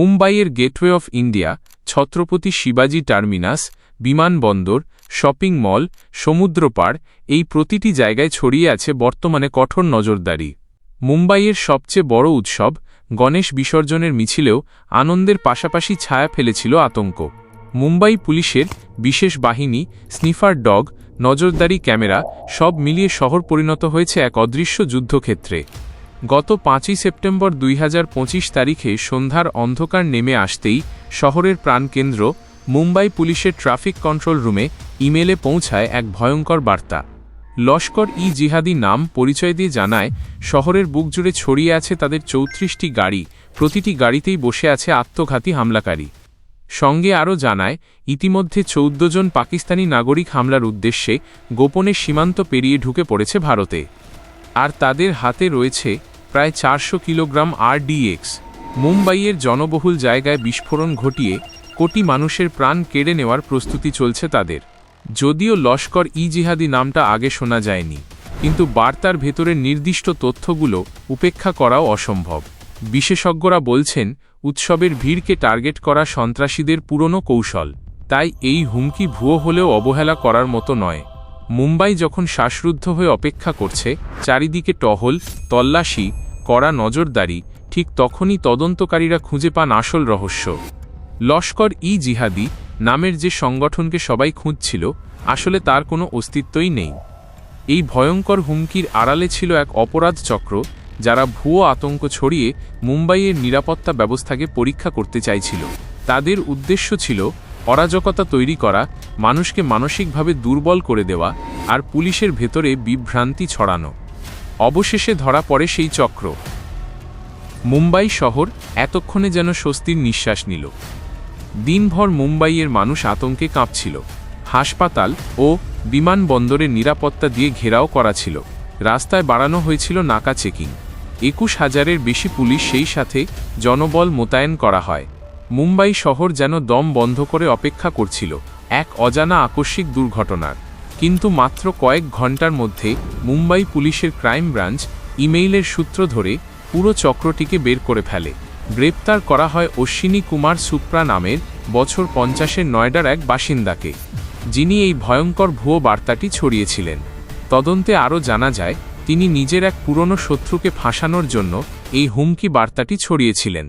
মুম্বাইয়ের gateway of India, Chhatrapati শিবাজি terminus বিমানবন্দর শপিং মল, সমুদ্রপাড়, এই প্রতিটি জায়গায় ছড়িয়ে আছে বর্তমানে কঠোর নজরদারি। মুম্বাইয়ের সবচেয়ে বড় উৎসব, গণেশ বিসর্জনের মিছিলেও আনন্দের পাশাপাশি ছায়া ফেলেছিল আতঙ্ক। মুম্বাই পুলিশের বিশেষ বাহিনী, স্নিফার ডগ, নজরদারি ক্যামেরা সব মিলিয়ে শহর পরিণত হয়েছে এক অদৃশ্য যুদ্ধক্ষেত্রে। গত পাঁচই সেপ্টেম্বর দুই হাজার পঁচিশ তারিখে সন্ধ্যার অন্ধকার নেমে আসতেই শহরের প্রাণকেন্দ্র মুম্বাই পুলিশের ট্রাফিক কন্ট্রোল রুমে ইমেলে পৌঁছায় এক ভয়ঙ্কর বার্তা। লস্কর ই জিহাদি নাম পরিচয় দিয়ে জানায়, শহরের বুক জুড়ে ছড়িয়ে আছে তাদের চৌত্রিশটি গাড়ি, প্রতিটি গাড়িতেই বসে আছে আত্মঘাতী হামলাকারী। সঙ্গে আরও জানায়, ইতিমধ্যে চৌদ্দ জন পাকিস্তানি নাগরিক হামলার উদ্দেশ্যে গোপনে সীমান্ত পেরিয়ে ঢুকে পড়েছে ভারতে। আর তাদের হাতে রয়েছে প্রায় চারশো কিলোগ্রাম আরডিএক্স। মুম্বাইয়ের জনবহুল জায়গায় বিস্ফোরণ ঘটিয়ে কোটি মানুষের প্রাণ কেড়ে নেওয়ার প্রস্তুতি চলছে তাদের। যদিও লস্কর ই জিহাদি নামটা আগে শোনা যায়নি, কিন্তু বার্তার ভেতরের নির্দিষ্ট তথ্যগুলো উপেক্ষা করাও অসম্ভব। বিশেষজ্ঞরা বলছেন, উৎসবের ভিড়কে টার্গেট করা সন্ত্রাসীদের পুরনো কৌশল, তাই এই হুমকি ভুয়ো হলেও অবহেলা করার মতো নয়। মুম্বাই যখন শ্বাসরুদ্ধ হয়ে অপেক্ষা করছে, চারিদিকে টহল, তল্লাশি, কড়া নজরদারি, ঠিক তখনই তদন্তকারীরা খুঁজে পান আসল রহস্য। লস্কর ই জিহাদি নামের যে সংগঠনকে সবাই খুঁজছিল, আসলে তার কোনো অস্তিত্বই নেই। এই ভয়ঙ্কর হুমকির আড়ালে ছিল এক অপরাধ চক্র, যারা ভুয়ো আতঙ্ক ছড়িয়ে মুম্বাইয়ের নিরাপত্তা ব্যবস্থাকে পরীক্ষা করতে চাইছিল। তাদের উদ্দেশ্য ছিল অরাজকতা তৈরি করা, মানুষকে মানসিকভাবে দুর্বল করে দেওয়া আর পুলিশের ভেতরে বিভ্রান্তি ছড়ানো। অবশেষে ধরা পড়ে সেই চক্র। মুম্বাই শহর এতক্ষণে যেন স্বস্তির নিঃশ্বাস নিল। দিনভর মুম্বাইয়ের মানুষ আতঙ্কে কাঁপছিল। হাসপাতাল ও বিমানবন্দরের নিরাপত্তা দিয়ে ঘেরাও করা ছিল। রাস্তায় বাড়ানো হয়েছিল নাকা চেকিং। একুশ হাজারের বেশি পুলিশ সেই সাথে জনবল মোতায়েন করা হয়। মুম্বাই শহর যেন দম বন্ধ করে অপেক্ষা করছিল, এক অজানা আকস্মিক দুর্ঘটনার। কিন্তু মাত্র কয়েক ঘণ্টার মধ্যে মুম্বাই পুলিশের ক্রাইম ব্রাঞ্চ ইমেইলের সূত্র ধরে পুরো চক্রটিকে বের করে ফেলে। গ্রেপ্তার করা হয় অশ্বিনী কুমার সুপ্রা নামের বছর পঞ্চাশের নয়ডার এক বাসিন্দাকে, যিনি এই ভয়ঙ্কর ভুয়ো বার্তাটি ছড়িয়েছিলেন। তদন্তে আরও জানা যায়, তিনি নিজের এক পুরনো শত্রুকে ফাঁসানোর জন্য এই হুমকি বার্তাটি ছড়িয়েছিলেন।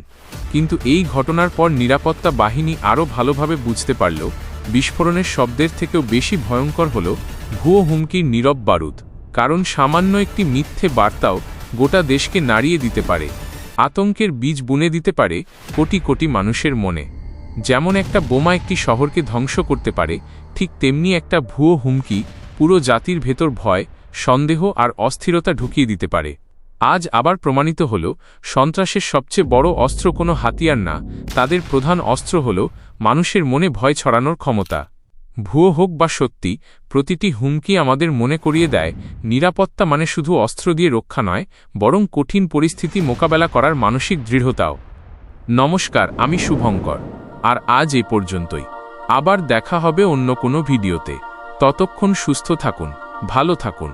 কিন্তু এই ঘটনার পর নিরাপত্তা বাহিনী আরও ভালোভাবে বুঝতে পারল, বিস্ফোরণের শব্দের থেকেও বেশি ভয়ঙ্কর হল ভুয়ো হুমকির নীরব বারুদ, কারণ সামান্য একটি মিথ্যে বার্তাও গোটা দেশকে নাড়িয়ে দিতে পারে, আতঙ্কের বীজ বুনে দিতে পারে কোটি কোটি মানুষের মনে। যেমন একটা বোমা একটি শহরকে ধ্বংস করতে পারে, ঠিক তেমনি একটা ভুয়ো হুমকি পুরো জাতির ভেতর ভয়, সন্দেহ আর অস্থিরতা ঢুকিয়ে দিতে পারে। আজ আবার প্রমাণিত হল, সন্ত্রাসের সবচেয়ে বড় অস্ত্র কোনো হাতিয়ার না, তাদের প্রধান অস্ত্র হল মানুষের মনে ভয় ছড়ানোর ক্ষমতা। ভুয়ো হোক বা সত্যি, প্রতিটি হুমকি আমাদের মনে করিয়ে দেয়, নিরাপত্তা মানে শুধু অস্ত্র দিয়ে রক্ষা নয়, বরং কঠিন পরিস্থিতি মোকাবেলা করার মানসিক দৃঢ়তাও। নমস্কার, আমি শুভঙ্কর। আর আজ এ পর্যন্তই। আবার দেখা হবে অন্য কোনো ভিডিওতে। ততক্ষণ সুস্থ থাকুন, ভালো থাকুন।